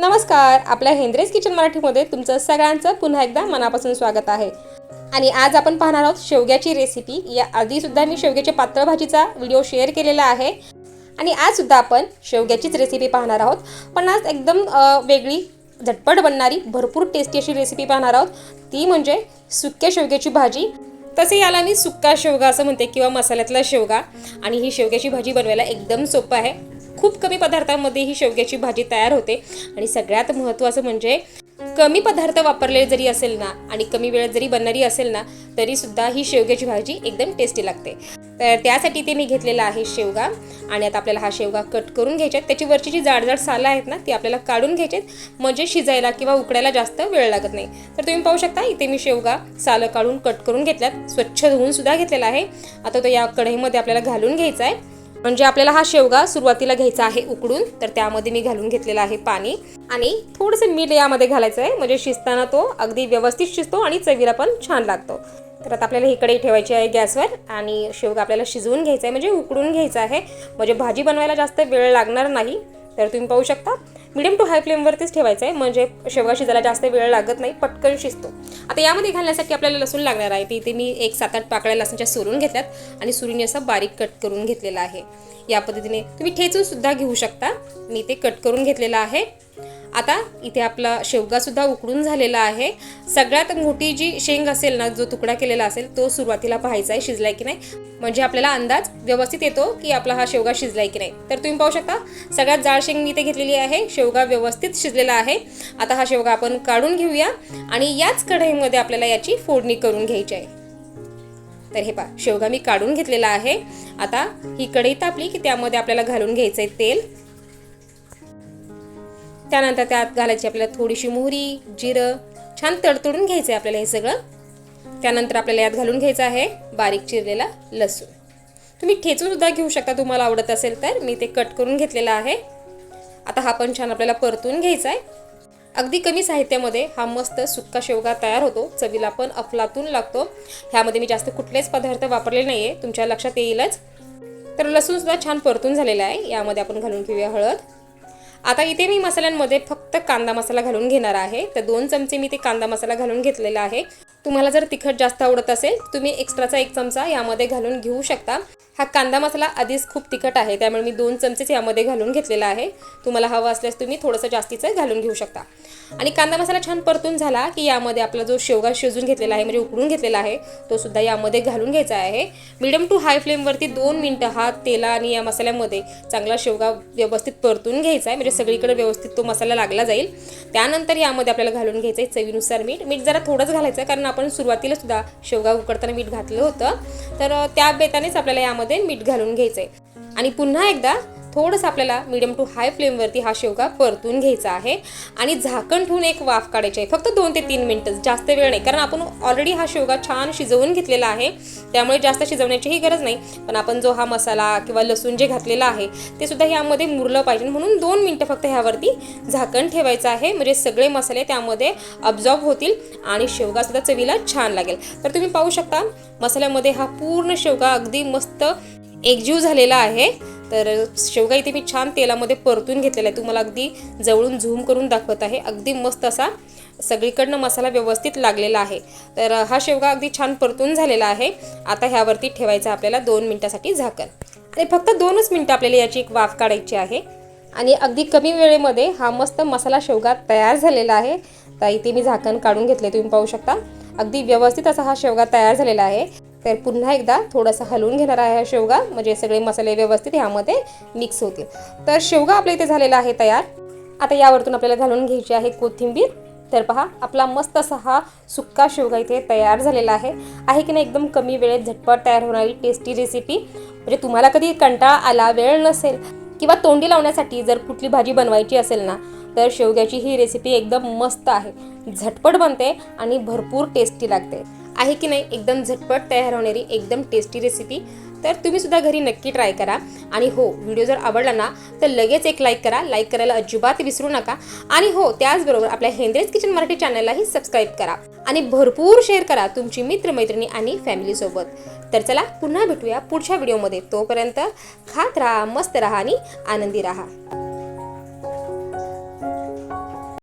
नमस्कार आपल्या हेंद्रेस किचन मराठीमध्ये तुमचं सगळ्यांचं पुन्हा एकदा मनापासून स्वागत आहे. आणि आज आपण पाहणार आहोत शेवग्याची रेसिपी या आधीसुद्धा मी शेवग्याच्या पातळ भाजीचा व्हिडिओ शेअर केलेला आहे. आणि आजसुद्धा आपण शेवग्याचीच रेसिपी पाहणार आहोत. पण आज एकदम वेगळी झटपट बनणारी भरपूर टेस्टी अशी रेसिपी पाहणार आहोत. ती म्हणजे सुक्या शेवग्याची भाजी. तसे याला मी सुक्का शेवगा असं म्हणते किंवा मसाल्यातला शेवगा. आणि ही शेवग्याची भाजी बनवायला एकदम सोपं आहे. खूप कमी पदार्थामध्ये ही शेवग्याची भाजी तयार होते. आणि सगळ्यात महत्त्वाचं म्हणजे कमी पदार्थ वापरले जरी असेल ना आणि कमी वेळात जरी बनणारी असेल ना तरी सुद्धा ही शेवग्याची भाजी एकदम टेस्टी लागते. तर त्यासाठी ते मी घेतलेला आहे शेवगा. आणि आता आपल्याला हा शेवगा कट करून घ्यायचे त्याची वरची जी जाडजाड सालं आहेत ना ती आपल्याला काढून घ्यायचे म्हणजे शिजायला किंवा उकडायला जास्त वेळ लागत नाही. तर तुम्ही पाहू शकता इथे मी शेवगा सालं काढून कट करून घेतल्यात. स्वच्छ धुवून सुद्धा घेतलेला आहे. आता तो या कढईमध्ये आपल्याला घालून घ्यायचा आहे. म्हणजे आपल्याला हा शेवगा सुरुवातीला घ्यायचा आहे उकडून तर त्यामध्ये मी घालून घेतलेला आहे पाणी. आणि थोडंसं मीठ यामध्ये घालायचं आहे म्हणजे शिजताना तो अगदी व्यवस्थित शिजतो आणि चवीला पण छान लागतो. तर आता आपल्याला ही कढई ठेवायची आहे गॅसवर आणि शेवगा आपल्याला शिजवून घ्यायचा आहे म्हणजे उकडून घ्यायचा आहे. म्हणजे भाजी बनवायला जास्त वेळ लागणार नाही तर तुम्ही पाहू शकता. मिडियम टू हाय फ्लेमवरतीच ठेवायचं आहे. म्हणजे शेवगा शिजायला जास्त वेळ लागत नाही. पटकन शिजतो. आता यामध्ये घालण्यासाठी आपल्याला लसूण लागणार आहे. ती इथे मी एक सात आठ पाकळ्या लसूणच्या सुरून घेतल्यात. आणि सुरीने असं बारीक कट करून घेतलेला आहे. या पद्धतीने तुम्ही ठेचून सुद्धा घेऊ शकता. मी ते कट करून घेतलेलं आहे. आता इथे आपला शेवगासुद्धा उकडून झालेला आहे. सगळ्यात मोठी जी शेंग असेल ना जो तुकडा केलेला असेल तो सुरुवातीला पाहायचा आहे शिजलाय की नाही. म्हणजे आपल्याला अंदाज व्यवस्थित येतो की आपला हा शेवगा शिजलाय की नाही. तर तुम्ही पाहू शकता सगळ्यात जाड शेंग मी इथे घेतलेली आहे. शेवगा व्यवस्थित शिजलेला आहे. आता हा शेवगा आपण काढून घेऊया आणि याच कढईमध्ये आपल्याला याची फोडणी करून घ्यायची आहे. तर हे पहा शेवगा मी काढून घेतलेला आहे. आता ही कढई तापली की त्यामध्ये आपल्याला घालून घ्यायचं आहे तेल. त्यानंतर त्यात घालायची आपल्याला थोडीशी मोहरी जिरं छान तडतडून घ्यायचं आहे आपल्याला हे सगळं. त्यानंतर आपल्याला यात घालून घ्यायचं आहे बारीक चिरलेला लसूण. तुम्ही ठेचून सुद्धा घेऊ शकता तुम्हाला आवडत असेल तर. मी ते कट करून घेतलेलं आहे. आता हा पण छान आपल्याला परतून घ्यायचा आहे. अगदी कमी साहित्यामध्ये हा मस्त सुक्का शेवगा तयार होतो. चवीला पण अफलातून लागतो. ह्यामध्ये मी जास्त कुठलेच पदार्थ वापरले नाही आहे तुमच्या लक्षात येईलच. तर लसूणसुद्धा छान परतून झालेला आहे. यामध्ये आपण घालून घेऊया हळद. आता इथे मी मसाल्यांमध्ये फक्त कांदा मसाला घालून घेणार आहे. तर दोन चमचे मी ते कांदा मसाला घालून घेतलेला आहे. तुम्हाला जर तिखट जास्त आवडत असेल तुम्ही एक्स्ट्राचा एक चमचा यामध्ये घालून घेऊ शकता. हा कांदा मसाला आधीच खूप तिखट आहे त्यामुळे मी दोन चमचेच यामध्ये घालून घेतलेला आहे. तुम्हाला हवं असल्यास तुम्ही थोडंसं जास्तीचं घालून घेऊ शकता. आणि कांदा मसाला छान परतून झाला की यामध्ये आपला जो शेवगा शिजून घेतलेला आहे म्हणजे उकडून घेतलेला आहे तो सुद्धा यामध्ये घालून घ्यायचा आहे. मिडियम टू हाय फ्लेमवरती दोन मिनटं हा तेला आणि या मसाल्यामध्ये चांगला शेवगा व्यवस्थित परतून घ्यायचा आहे म्हणजे सगळीकडे व्यवस्थित तो मसाला लागला जाईल. त्यानंतर यामध्ये आपल्याला घालून घ्यायचं आहे चवीनुसार मीठ. मीठ जरा थोडंच घालायचं आहे कारण आपण सुरुवातीला सुद्धा शेवगा उकडताना मीठ घातलं होतं. तर त्या बेतानेच आपल्याला यामध्ये मीठ घालून घ्यायचं आहे आणि पुन्हा एकदा थोडंसं आपल्याला मिडियम टू हाय फ्लेमवरती हा शेवगा परतून घ्यायचा आहे. आणि झाकण ठेवून एक वाफ काढायची आहे. फक्त दोन ते तीन मिनटं जास्त वेळ नाही. कारण आपण ऑलरेडी हा शेवगा छान शिजवून घेतलेला आहे. त्यामुळे जास्त शिजवण्याचीही गरज नाही. पण आपण जो हा मसाला किंवा लसूण जे घातलेला आहे ते सुद्धा ह्यामध्ये मुरलं पाहिजे. म्हणून दोन मिनटं फक्त ह्यावरती झाकण ठेवायचं आहे. म्हणजे सगळे मसाले त्यामध्ये अब्झॉर्ब होतील आणि शेवगासुद्धा चवीला छान लागेल. तर तुम्ही पाहू शकता मसाल्यामध्ये हा पूर्ण शेवगा अगदी मस्त एकजीव झालेला आहे. तर शेवगा इथे मी छान तेलामध्ये परतून घेतलेला आहे. तुम्हाला अगदी जवळून झूम करून दाखवत आहे. अगदी मस्त असा सगळीकडनं मसाला व्यवस्थित लागलेला आहे. तर हा शेवगा अगदी छान परतून झालेला आहे. आता ह्यावरती ठेवायचा आपल्याला दोन मिनटासाठी झाकण. आणि फक्त दोनच मिनटं आपल्याला याची एक वाफ काढायची आहे. आणि अगदी कमी वेळेमध्ये हा मस्त मसाला शेवगा तयार झालेला आहे. तर इथे मी झाकण काढून घेतले तुम्ही पाहू शकता. अगदी व्यवस्थित असा हा शेवगा तयार झालेला आहे. तर पुन्हा एकदा थोडासा हलवून घेणार आहे हा शेवगा. म्हणजे सगळे मसाले व्यवस्थित ह्यामध्ये मिक्स होतील. तर शेवगा आपल्या इथे झालेला आहे तयार. आता यावरतून आपल्याला घालून घ्यायची आहे कोथिंबीर. तर पहा आपला मस्त असा हा सुक्का शेवगा इथे तयार झालेला आहे. आहे की नाही एकदम कमी वेळेत झटपट तयार होणारी टेस्टी रेसिपी म्हणजे तुम्हाला कधी कंटाळा आला वेळ नसेल किंवा तोंडी लावण्यासाठी जर कुठली भाजी बनवायची असेल ना तर शेवग्याची ही रेसिपी एकदम मस्त आहे. झटपट बनते आणि भरपूर टेस्टी लागते. आहे की नाही एकदम झटपट तयार होणारी एकदम टेस्टी रेसिपी तर तुम्ही सुद्धा घरी नक्की ट्राय करा. आणि हो व्हिडिओ जर आवडला ना तर लगेच एक लाईक करा. लाईक करायला अजिबात विसरू नका. आणि हो त्याचबरोबर आपल्या हेंद्रेज किचन मराठी चॅनललाही सबस्क्राईब करा. आणि भरपूर शेअर करा तुमची मित्रमैत्रिणी आणि फॅमिलीसोबत तर चला पुन्हा भेटूया पुढच्या व्हिडिओमध्ये तोपर्यंत खात राहा मस्त राहा आणि आनंदी राहा.